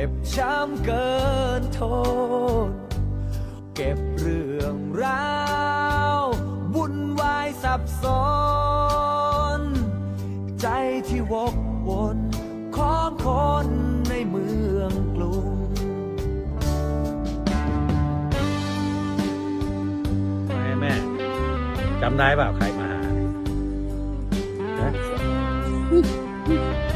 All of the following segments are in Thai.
จ็บช้ำเกินทน เก็บเรื่องราววุ่นวายสับสน ใจที่วกวนของคนในเมืองกรุงแม่แม่จำได้เปล่าใครมาหาฮะอะ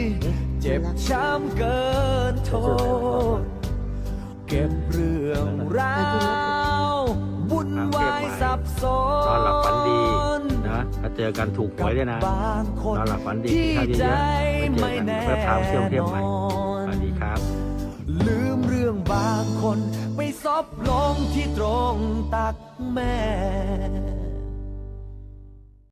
เจ็บช้ำเกินทนเก็บเรื่องราววุ่นวายสับสนนอนหลับฝันดีนะถ้าเจอกันถูกหวยด้วยนะกับบางคนนอนหลับฝันดีที่ข้าวเยใจอะๆไปเจอกันไม่แน่เพื่อพาเที่ยวเที่ยวใหม่นอนสวัสดีครับ ลืมเรื่องบางคนไปซบลงที่ตรงตักแม่